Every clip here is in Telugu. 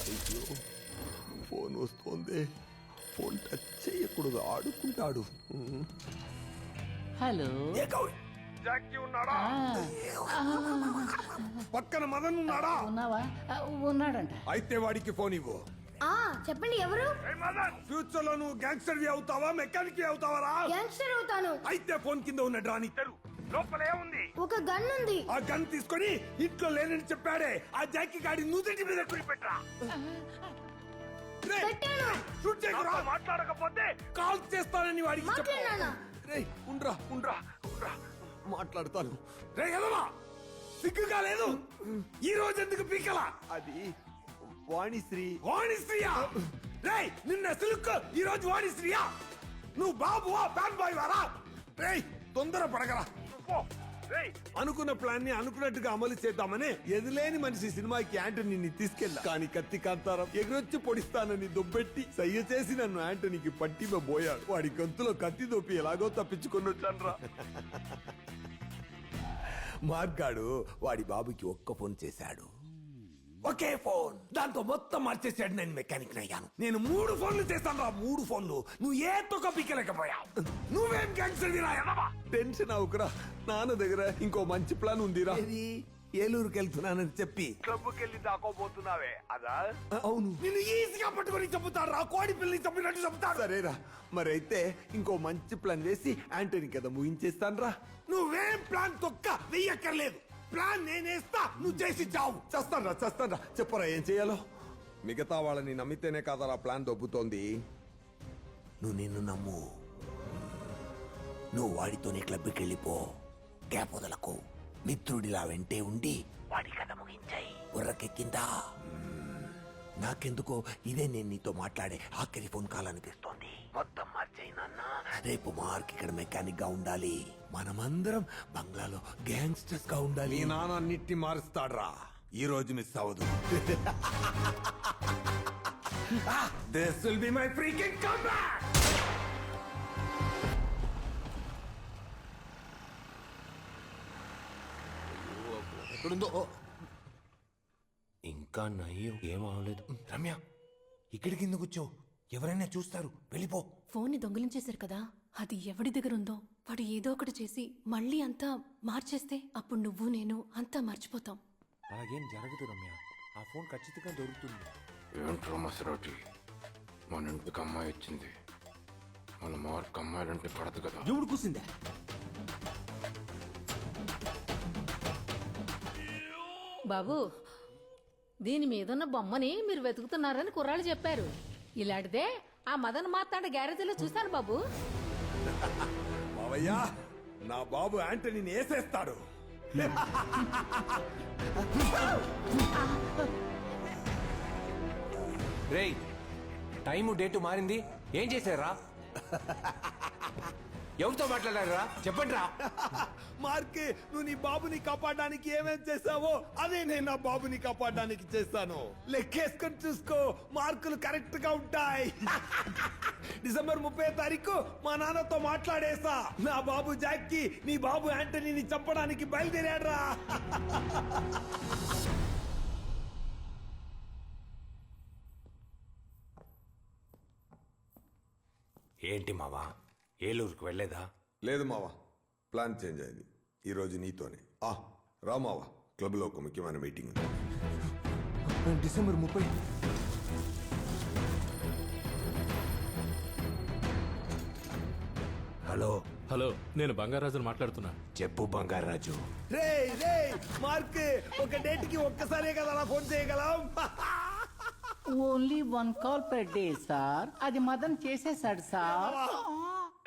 అయ్యో ఫోన్ వస్తోంది. ఫోన్ టచ్ చేయకూడదు ఆడుకుంటాడు. హలో. జాకీ ఉన్నాడా? పక్కన మదన్ ఉన్నాడా? ఉన్నావా? ఉన్నాడంట. అయితే వాడికి ఫోన్ ఇవ్వు. ఆ చెప్పండి ఎవరు? ఫ్యూచర్లో నువ్వు గ్యాంగ్స్టర్ అవుతావా మెకానిక్ అవుతావా గ్యాంగ్స్టర్ అవుతాను. అయితే ఫోన్ కింద ఉన్న డ్రాని తెరు లోపల ఏముంది ఒక గన్ ఉంది. ఆ గన్ తీసుకొని ఇంట్లో లేనని చెప్పాడే. ఆ జాకీ గాడి నుదుటి మీద పెట్టరా. పెట్టాను. షూట్ చేయకురా మాట్లాడకపోతే కాల్ చేస్తానని వాడికి? రేయ్ ఉండ్రా ఉండ్రా ఉండ్రా. మాట్లాడతాను. రే ఎదవా? సిగ్గుగా లేదు? ఈ రోజు ఎందుకు పీకలా? అది వాణిశ్రీ. వాణిశ్రీయా? రేయ్ నిన్న సిల్క్ ఈ రోజు వాణిశ్రీయా? నువ్వు బాబువా ఫ్యాన్ బాయ్ వారా? రేయ్ తొందర పడగరా. అనుకున్న ప్లాన్ని అనుకున్నట్టుగా అమలు చేద్దామని ఎదులేని మనిషి సినిమాకి యాంటనీని తీసుకెళ్ళా. కానీ కత్తి కాంతారం ఎగురొచ్చి పొడిస్తానని దుబ్బెట్టి సయ్య చేసి నన్ను యాంటనీకి పట్టిమ పోయాడు వాడి గొంతులో కత్తి దొప్పి ఎలాగో తప్పించుకున్నట్లనరా మార్గాడు వాడి బాబుకి ఒక్క ఫోన్ చేశాడు. ఒకే ఫోన్. దాంతో మొత్తం మార్చేసాడు నేను మెకానిక్ అయ్యాను. నేను మూడు ఫోన్లు చేస్తాను రా మూడు ఫోన్లు. నువ్వు ఏ తొక్క పిక్కలేకపోయావు నువ్వేం క్యాన్సర్ టెన్షన్ అవుకురా. నాన్న దగ్గర ఇంకో మంచి ప్లాన్ ఉందిరా. ఏలూరుకి వెళ్తున్నానని చెప్పి. క్లబ్కి వెళ్ళి దాకోబోతున్నావే అదా? అవును. నిన్ను ఈజీగా పట్టుకొని చెబుతాడు రా కోడి పిల్లి చెప్పినట్టు చెబుతాడు సరేరా. మరైతే ఇంకో మంచి ప్లాన్ వేసి యాంటనీ కదా ముగించేస్తాను రా నువ్వేం ప్లాన్ తొక్క వెయ్యక్కర్లేదు. ప్లాన్ నేనేస్తా నువ్వు చేసి చావు. చస్తాను రా చస్తాను రా చెప్పరా ఏం చేయాలో? మిగతా వాళ్ళని నమ్మితేనే కాదరా ప్లాన్ దొబ్బుతోంది? నువ్వు నిన్ను నమ్ము. నువ్వు వాడితోనే క్లబ్కి వెళ్ళిపో. గ్యాప్ వదలకు. మిత్రుడిలా వెంటే ఉండి వాడి కథ ముగించాయి. బుర్రకెక్కిందా నాకెందుకో ఇదే నేను నీతో మాట్లాడే ఆఖరి ఫోన్ కాల్ అనిపిస్తోంది. మొత్తం మార్చేయి నాన్న. రేపు మార్క్ ఇక్కడ మెకానిక్గా ఉండాలి. మనమందరం బంగ్లాలో గ్యాంగ్స్టర్స్గా ఉండాలి. నాన్న అన్నిటిని మారుస్తాడ్రా. ఈ రోజు మిస్ అవ్వదు. This will be my freaking comeback ఎక్కడుందో? ఓ. ఇంకా నయ్యం ఏం అవలేదు. రమ్య ఇక్కడికి ఎందుకు వచ్చావు? ఎవరైనా చూస్తారు. వెళ్ళిపో. ఫోన్ని దొంగిలించేశారు కదా. అది ఎవడి దగ్గర ఉందో వాడు ఏదో ఒకటి చేసి మళ్ళీ అంతా మార్చేస్తే అప్పుడు నువ్వు నేను అంతా మర్చిపోతాం. అలాగేం జరగదు రమ్య. ఆ ఫోన్ ఖచ్చితంగా దొరుకుతుంది. ఏంట్రో మసరాటి? మన ఇంటికి అమ్మాయి వచ్చింది. మన మార్క్ అమ్మాయిలంటే పడదు కదా. ఎవడు కూసిందే? బాబు దీని మీదున్న బొమ్మని మీరు వెతుకుతున్నారని కుర్రాళ్ళు చెప్పారు. ఇలాంటిదే ఆ మదన్ మాట్లాడే గ్యారేజీలో చూశాను బాబు. మావయ్య నా బాబు యాంటనీని వేసేస్తాడు. రేయ్ టైము డేటు మారింది. ఏం చేశారా? ఎవరితో మాట్లాడారా? చెప్పండి రా మార్క్ నువ్వు నీ బాబుని కాపాడడానికి ఏమేం చేసావో అదే నేను నా బాబుని కాపాడడానికి చేస్తాను. లెక్కేసుకొని చూసుకో మార్కులు కరెక్ట్గా ఉంటాయి. డిసెంబర్ ముప్పై తారీఖు మా నాన్నతో మాట్లాడేసా. నా బాబు జాక్కి నీ బాబు యాంటనీని చంపడానికి బయలుదేరాడ్రా. ఏంటి మావా? ఏలూరుకు వెళ్ళేదా? లేదు మావా ప్లాన్ చేంజ్ అయింది. ఈ రోజు నీతోనే. ఆ రా మావా క్లబ్లో ఒక ముఖ్యమైన మీటింగ్ ఉంది. డిసెంబర్ ముప్పై. హలో. హలో నేను బంగారాజును మాట్లాడుతున్నా. చెప్పు బంగారాజు. రే రే మార్క్ ఒక డేట్కి ఒక్కసారే కదా ఫోన్ చేయగలం. Only one call per day sir. అది మదన్ చేసేసాడు సార్.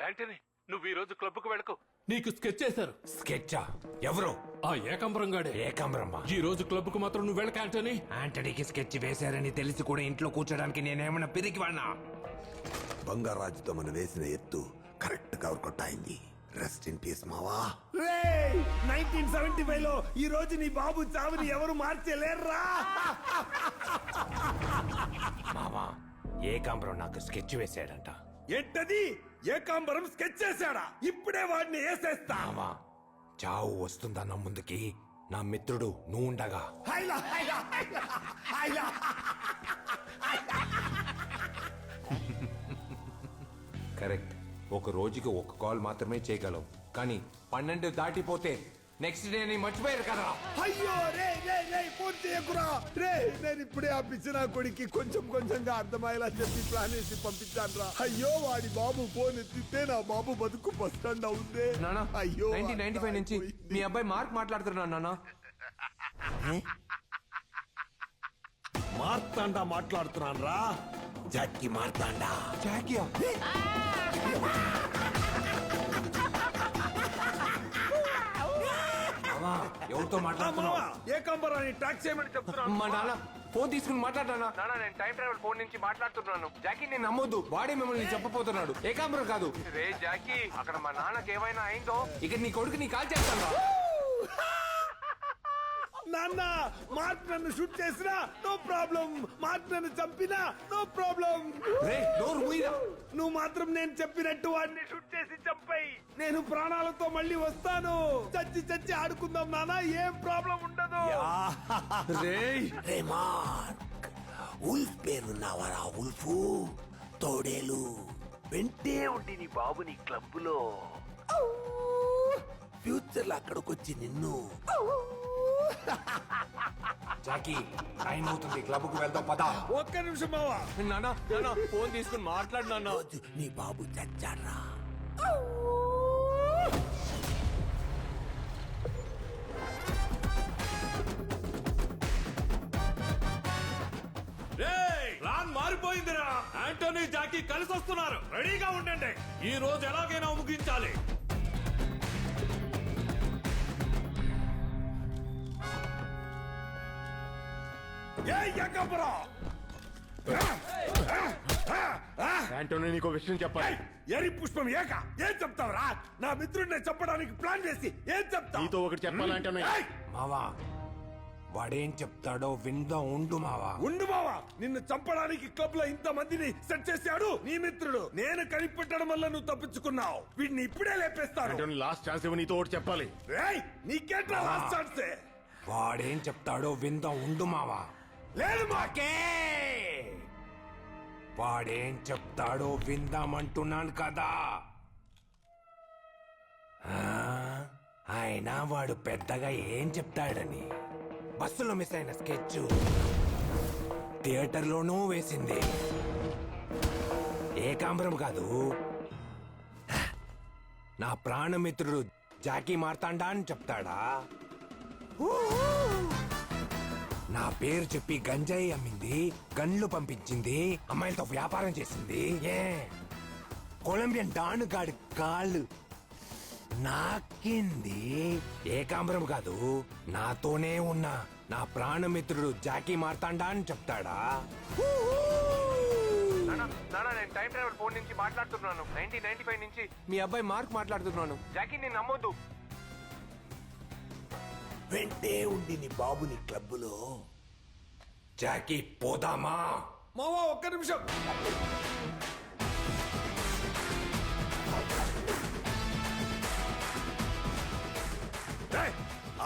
యాంటనీ నువ్వు ఈ రోజు క్లబ్కు వెళ్ళకు. నీకు స్కెచ్ చేశారు. స్కెచ్చా? ఎవరు? ఆ ఏకాంబరం గాడే. ఏకాంబరమ్మ ఈ రోజు క్లబ్కు మాత్రం నువ్వు వెళ్ళక యాంటనీ ఆంటనీకి స్కెచ్ వేశారని తెలిసి కూడా ఇంట్లో కూర్చోడానికి నేనేమన్నా పిరికి వాడినా? బంగారాజుతో మనం వేసిన ఎత్తు కరెక్ట్గా వర్కౌట్ అయింది రెస్ట్ ఇన్ పీస్ మావా నైన్టీన్ సెవెంటీ ఫైవ్లో ఈ రోజు నీ బాబు చావుని ఎవరు మార్చలేర్రా? మావా ఏకాంబరం నాకు స్కెచ్ వేశాడంట. ఏంటది ఏకాంబరం స్కెచ్ చేశాడా? ఇప్పుడే వాడిని వేసేస్తా మావా చావు వస్తుందన్న ముందుకి? నా మిత్రుడు నువ్వు ఉండగా. కరెక్ట్. ఒక రోజుకి ఒక కాల్ మాత్రమే చేయగలవు. కానీ పన్నెండు దాటిపోతే నెక్స్ట్ డే నీ మర్చిపోయారు కదా. అయ్యో రే రే రే ఫోన్ చేయకురా రే నేను ఇప్పుడే ఆ పిచ్చిన కొడుక్కి కొంచెం కొంచెంగా అర్థమయ్యేలా చెప్పి ప్లాన్ వేసి పంపించాను రా. అయ్యో వాడి బాబు ఫోన్ ఎత్తితే నా బాబు బతుకు బస్ స్టాండ్ అవుందే నానా అయ్యో నైన్టీన్ నైన్టీ ఫైవ్ నుంచి మీ అబ్బాయి మార్క్ మాట్లాడుతున్నాను నాన్న మార్తాండా మాట్లాడుతున్నాను రా జాక్కి మార్తాండా. జాకియా? ఎవరితో మాట్లాడుతున్నావు? ట్రాక్ చేయమని చెప్తున్నాను మా నాన్న ఫోన్ తీసుకుని మాట్లాడానా నాన్న నేను టైం ట్రావెల్ ఫోన్ నుంచి మాట్లాడుతున్నాను. జాకీ నేను నమ్మొద్దు. వాడే మిమ్మల్ని చెప్పబోతున్నాడు. ఏకాంబరం కాదు? రే జాకీ అక్కడ మా నాన్నకి ఏమైనా అయిందో? ఇక నీ కొడుకు నీ కాల్ చేస్తాను నాన్న మార్క్ నన్ను షూట్ చేసినా నో ప్రాబ్లం మార్క్ నన్ను చంపినా నో ప్రాబ్లం నువ్వు మాత్రం నేను చెప్పినట్టు వాడిని షూట్ చేసి చంపాయి. నేను ప్రాణాలతో మళ్ళీ వస్తాను. చచ్చి చచ్చి ఆడుకుందాం నాన్న ఏం ప్రాబ్లం ఉండదు. రే ఉల్ఫ్ పేరున్నావరా ఉల్ఫు? తోడేలు. వెంటే ఉండి నీ బాబు నీ క్లబ్బులో ఫ్యూచర్లో అక్కడికొచ్చి నిన్ను జాకీ టైం అవుతుంది. క్లబ్కు వెళ్దాం పదా. ఒక్క నిమిషం బావా నాన్న నాన్న ఫోన్ తీసుకుని మాట్లాడు నాన్న. నీ బాబు చచ్చాడ్రా. ప్లాన్ మారిపోయిందిరా. ఆంటోనీ జాకీ కలిసి వస్తున్నారు రెడీగా ఉండండి. ఈ రోజు ఎలాగైనా ముగించాలి. యాంటోనీ నీకు విషయం చెప్పాలి. ఎరి పుష్పం ఏక ఏం చెప్తావురా నా మిత్రుడిని చంపడానికి ప్లాన్ చేసి ఏం చెప్తావు? నీతో ఒకటి చెప్పాలంటోనీ. ఏయ్, మావా వాడేం చెప్తాడో విందా ఉండు మావా. ఉండు బావా నిన్ను చంపడానికి క్లబ్లో ఇంత మందిని సెట్ చేశాడు నీ మిత్రుడు. నేను కనిపెట్టడం వల్ల నువ్వు తప్పించుకున్నావు. వీడిని ఇప్పుడే లేపేస్తాను. యాంటోనీ లాస్ట్ ఛాన్స్ ఇవ్వ నీతో ఒకటి చెప్పాలి. ఏయ్, నీకేంట్రా లాస్ట్ ఛాన్స్ వాడేం చెప్తాడో విందా ఉండు మావా. లేదు మాకే! వాడేం చెప్తాడో విందామంటున్నాను కదా. ఆ, అయినా వాడు పెద్దగా ఏం చెప్తాడని. బస్సులో మిస్ అయిన స్కెచ్ థియేటర్లోనూ వేసింది. ఏకాంబరం కాదు. నా ప్రాణమిత్రుడు జాకీ మార్తాండా అని చెప్తాడా? నా పేరు చెప్పి గంజాయి అమ్మింది గన్లు పంపించింది అమ్మాయిలతో వ్యాపారం చేసింది. ఏ? కొలంబియన్ డాను గాడి కాళ్ళు నాకింది. ఏకాంబరం కాదు నాతోనే ఉన్న నా ప్రాణమిత్రుడు జాకీ మార్తాండా అని చెప్తాడా? నేను టైం ట్రావెల్ ఫోన్ నుంచి మాట్లాడుతున్నాను. నైన్టీన్ నైన్టీ ఫైవ్ నుంచి మీ అబ్బాయి మార్క్ మాట్లాడుతున్నాను. జాకీ నేను నమ్మొద్దు. వెంటే ఉండి నీ బాబుని క్లబ్బులో. జాకీ పోదామా? మావా ఒక్క నిమిషం.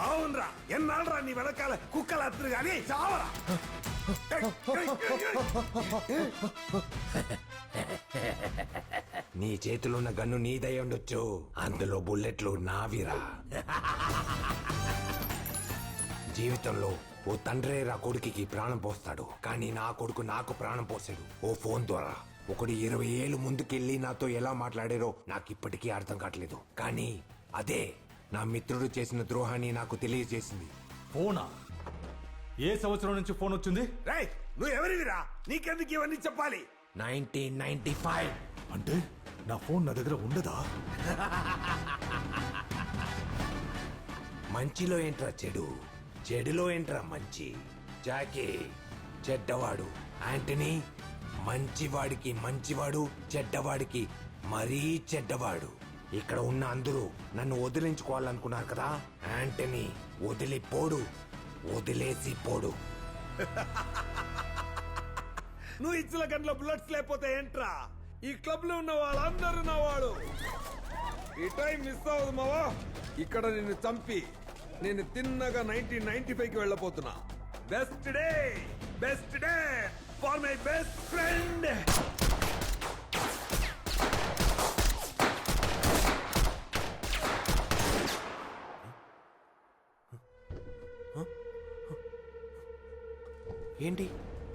అవునరా ఎన్నాళ్ళరా నీ వెనకాల కుక్కలు అత్తురు కానీ చావరా. నీ చేతిలో ఉన్న గన్ను నీదై ఉండొచ్చు అందులో బుల్లెట్లు నావిరా. జీవితంలో ఓ తండ్రే రా కొడుకుకి ప్రాణం పోస్తాడు. కానీ నా కొడుకు నాకు ప్రాణం పోసాడు. ఓ ఫోన్ ద్వారా. ఒకడు ఇరవై ఏళ్ళు ముందుకెళ్ళి నాతో ఎలా మాట్లాడారో నాకు ఇప్పటికీ అర్థం కావట్లేదు. కానీ అదే నా మిత్రుడు చేసిన ద్రోహాన్ని నాకు తెలియజేసింది. ఫోనా? ఏ సంవత్సరం నుంచి ఫోన్ వచ్చింది? రేయ్ నువ్వు ఎవరివిరా నీకెందుకు ఇవన్నీ చెప్పాలి? Nineteen ninety five. అంటే నా ఫోన్ నా దగ్గర ఉండదా? మంచిలో ఏంట్రా చెడు? చెడులో ఏంట్రా మంచి? జాకీ చెడ్డవాడు. యాంటనీ మంచివాడికి మంచివాడు చెడ్డవాడికి మరీ చెడ్డవాడు. ఇక్కడ ఉన్న అందరూ నన్ను వదిలించుకోవాలనుకున్నారు కదా? యాంటనీ వదిలిపోడు. వదిలేసి పోడు. నువ్వు ఇచ్చిన గంటలో బుల్లెట్స్ లేకపోతే ఏంట్రా? ఈ క్లబ్లో ఉన్న వాళ్ళందరూ నా వాడు. ఈ టైం మిస్ అవ్వదు మావా. ఇక్కడ నిన్ను చంపి. నేను తిన్నగా నైన్టీన్ నైన్టీ ఫైవ్కి వెళ్ళబోతున్నా. Best day best day for my best friend ఏంటి?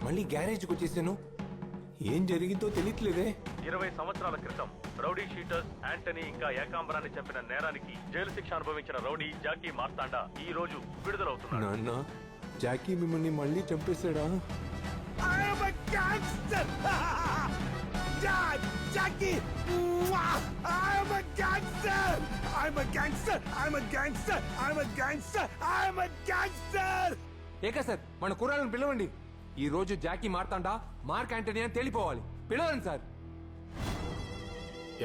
మళ్ళీ గ్యారేజ్కి వచ్చేసాను? ఏం జరిగిందో తెలియట్లేదే. ఇరవై సంవత్సరాల క్రితం రౌడీ షీటర్స్ యాంటనీ ఇంకా ఏకాంబరాన్ని చంపిన నేరానికి జైలు శిక్ష అనుభవించిన రౌడీ జాకీ మార్తాండా ఈ రోజు విడుదలవుతున్నాడు నాన్న జాకీ మిమ్మల్ని మళ్ళీ చంపేశాడా I am a gangster! Jack, Jackie! Mwah! I am a gangster! I'm a gangster! I'm a gangster! I'm a gangster! I'm a gangster! Eka sir మన కుర్రాలను పిలవండి ఈ రోజు జాకీ మార్తాండా మార్క్ యాంటనీ అని తేలిపోవాలి పిలవండి సార్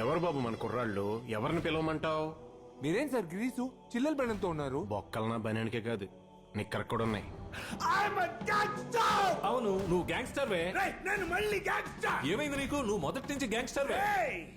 ఎవరు బాబు మన కుర్రాళ్ళు? ఎవరిని పిలవమంటావు? మీరేం సార్ గ్రీసు? చిల్లల బెల్లంతో ఉన్నారు. బొక్కలనా బనానికే కాదు నిక్కర కూడా ఉన్నాయి! అవును నువ్వు గ్యాంగ్స్టర్ వే రేయ్, నేను మళ్ళీ gangster! ఏమైంది నీకు? నువ్వు మొదటి నుంచి గ్యాంగ్స్టర్ వే!